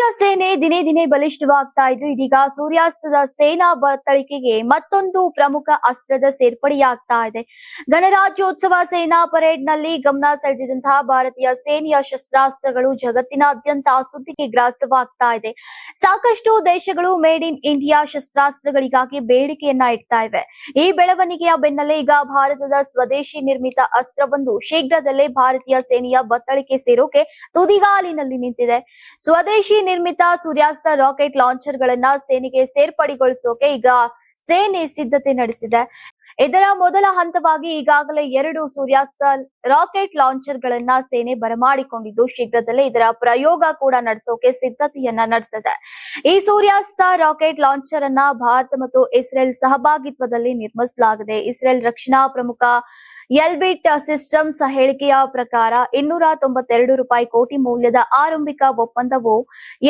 ಭಾರತೀಯ ಸೇನೆ ದಿನೇ ದಿನೇ ಬಲಿಷ್ಠವಾಗ್ತಾ ಇದ್ದು, ಇದೀಗ ಸೂರ್ಯಾಸ್ತದ ಸೇನಾ ಬತ್ತಳಿಕೆಗೆ ಮತ್ತೊಂದು ಪ್ರಮುಖ ಅಸ್ತ್ರದ ಸೇರ್ಪಡೆಯಾಗ್ತಾ ಇದೆ. ಗಣರಾಜ್ಯೋತ್ಸವ ಸೇನಾ ಪರೇಡ್ನಲ್ಲಿ ಗಮನ ಸೆಳೆದಿದಂತಹ ಭಾರತೀಯ ಸೇನೆಯ ಶಸ್ತ್ರಾಸ್ತ್ರಗಳು ಜಗತ್ತಿನಾದ್ಯಂತ ಸುದ್ದಿಗೆ ಗ್ರಾಸವಾಗ್ತಾ ಇದೆ. ಸಾಕಷ್ಟು ದೇಶಗಳು ಮೇಡ್ ಇನ್ ಇಂಡಿಯಾ ಶಸ್ತ್ರಾಸ್ತ್ರಗಳಿಗಾಗಿ ಬೇಡಿಕೆಯನ್ನ ಇಡ್ತಾ ಇವೆ. ಈ ಬೆಳವಣಿಗೆಯ ಬೆನ್ನಲ್ಲೇ ಈಗ ಭಾರತದ ಸ್ವದೇಶಿ ನಿರ್ಮಿತ ಅಸ್ತ್ರವೊಂದು ಶೀಘ್ರದಲ್ಲೇ ಭಾರತೀಯ ಸೇನೆಯ ಬತ್ತಳಿಕೆ ಸೇರೋಕೆ ತುದಿಗಾಲಿನಲ್ಲಿ ನಿಂತಿದೆ. ಸ್ವದೇಶಿ ನಿರ್ಮಿತ ಸೂರ್ಯಾಸ್ತ ರಾಕೆಟ್ ಲಾಂಚರ್ ಗಳನ್ನ ಸೇನೆಗೆ ಸೇರ್ಪಡೆಗೊಳಿಸೋಕೆ ಈಗ ಸೇನೆ ಸಿದ್ಧತೆ ನಡೆಸಿದೆ. ಇದರ ಮೊದಲ ಹಂತವಾಗಿ ಈಗಾಗಲೇ ಎರಡು ಸೂರ್ಯಾಸ್ತ ರಾಕೆಟ್ ಲಾಂಚರ್ ಗಳನ್ನ ಸೇನೆ ಬರಮಾಡಿಕೊಂಡಿದ್ದು, ಶೀಘ್ರದಲ್ಲೇ ಇದರ ಪ್ರಯೋಗ ಕೂಡ ನಡೆಸೋಕೆ ಸಿದ್ಧತೆಯನ್ನ ನಡೆಸಿದೆ. ಈ ಸೂರ್ಯಾಸ್ತ ರಾಕೆಟ್ ಲಾಂಚರ್ ಅನ್ನ ಭಾರತ ಮತ್ತು ಇಸ್ರೇಲ್ ಸಹಭಾಗಿತ್ವದಲ್ಲಿ ನಿರ್ಮಿಸಲಾಗಿದೆ. ಇಸ್ರೇಲ್ ರಕ್ಷಣಾ ಪ್ರಮುಖ ಎಲ್ಬಿಟ್ ಸಿಸ್ಟಮ್ಸ್ ಹೇಳಿಕೆಯ ಪ್ರಕಾರ ಇನ್ನೂರ ತೊಂಬತ್ತೆರಡು ರೂಪಾಯಿ ಕೋಟಿ ಮೌಲ್ಯದ ಆರಂಭಿಕ ಒಪ್ಪಂದವು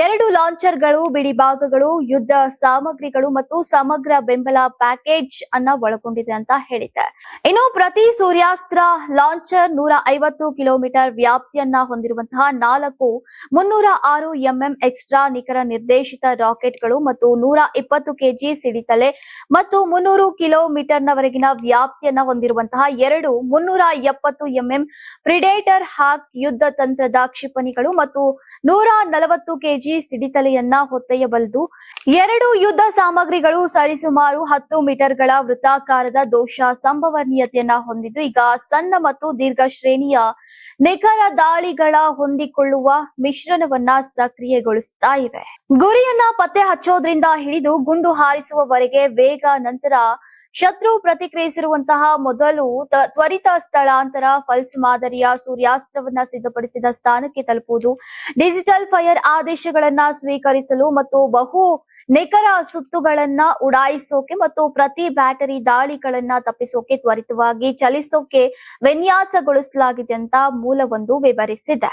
ಎರಡು ಲಾಂಚರ್ಗಳು, ಬಿಡಿಭಾಗಗಳು, ಯುದ್ಧ ಸಾಮಗ್ರಿಗಳು ಮತ್ತು ಸಮಗ್ರ ಬೆಂಬಲ ಪ್ಯಾಕೇಜ್ ಅನ್ನ ಒಳಗೊಂಡಿದೆ ಅಂತ ಹೇಳಿದೆ. ಇನ್ನು ಪ್ರತಿ ಸೂರ್ಯಾಸ್ತ್ರ ಲಾಂಚರ್ ನೂರ ಐವತ್ತು ಕಿಲೋಮೀಟರ್ ವ್ಯಾಪ್ತಿಯನ್ನ ಹೊಂದಿರುವಂತಹ ನಾಲ್ಕು ಮುನ್ನೂರ ಆರು ಎಂಎಂ ಎಕ್ಸ್ಟ್ರಾ ನಿಖರ ನಿರ್ದೇಶಿತ ರಾಕೆಟ್ಗಳು ಮತ್ತು ನೂರ ಇಪ್ಪತ್ತು ಕೆಜಿ ಸಿಡಿತಲೆ ಮತ್ತು ಮುನ್ನೂರು ಕಿಲೋಮೀಟರ್ನವರೆಗಿನ ವ್ಯಾಪ್ತಿಯನ್ನ ಹೊಂದಿರುವಂತಹ ಎರಡು ಮುನ್ನೂರ ಎಪ್ಪತ್ತು ಎಂಎಂ ಪ್ರಿಡೇಟರ್ ಹಾಕ್ ಯುದ್ಧ ತಂತ್ರದ ಕ್ಷಿಪಣಿಗಳು ಮತ್ತು ನೂರ ನಲವತ್ತು ಕೆಜಿ ಸಿಡಿತಲೆಯನ್ನ ಹೊತ್ತೊಯ್ಯಬಲ್ಲದು. ಎರಡು ಯುದ್ಧ ಸಾಮಗ್ರಿಗಳು ಸರಿಸುಮಾರು ಹತ್ತು ಮೀಟರ್ಗಳ ವೃತ್ತಾಕಾರದ ದೋಷ ಸಂಭವನೀಯತೆಯನ್ನ ಹೊಂದಿದ್ದು, ಈಗ ಸಣ್ಣ ಮತ್ತು ದೀರ್ಘ ಶ್ರೇಣಿಯ ನಿಖರ ದಾಳಿಗಳ ಹೊಂದಿಕೊಳ್ಳುವ ಮಿಶ್ರಣವನ್ನ ಸಕ್ರಿಯಗೊಳಿಸ್ತಾ ಇವೆ. ಗುರಿಯನ್ನ ಪತ್ತೆ ಹಚ್ಚೋದ್ರಿಂದ ಹಿಡಿದು ಗುಂಡು ಹಾರಿಸುವವರೆಗೆ ವೇಗ ನಂತರ ಶತ್ರು ಪ್ರತಿಕ್ರಿಯಿಸಿರುವಂತಹ ಮೊದಲು ತ್ವರಿತ ಸ್ಥಳಾಂತರ, ಫಲ್ಸ್ ಮಾದರಿಯ ಸೂರ್ಯಾಸ್ತ್ರವನ್ನ ಸಿದ್ಧಪಡಿಸಿದ ಸ್ಥಾನಕ್ಕೆ ತಲುಪುವುದು, ಡಿಜಿಟಲ್ ಫೈರ್ ಆದೇಶಗಳನ್ನ ಸ್ವೀಕರಿಸಲು ಮತ್ತು ಬಹು ನಿಖರ ಸುತ್ತುಗಳನ್ನ ಉಡಾಯಿಸೋಕೆ ಮತ್ತು ಪ್ರತಿ ಬ್ಯಾಟರಿ ದಾಳಿಗಳನ್ನ ತಪ್ಪಿಸೋಕೆ ತ್ವರಿತವಾಗಿ ಚಲಿಸೋಕೆ ವಿನ್ಯಾಸಗೊಳಿಸಲಾಗಿದೆ ಅಂತ ಮೂಲವೊಂದು ವಿವರಿಸಿದೆ.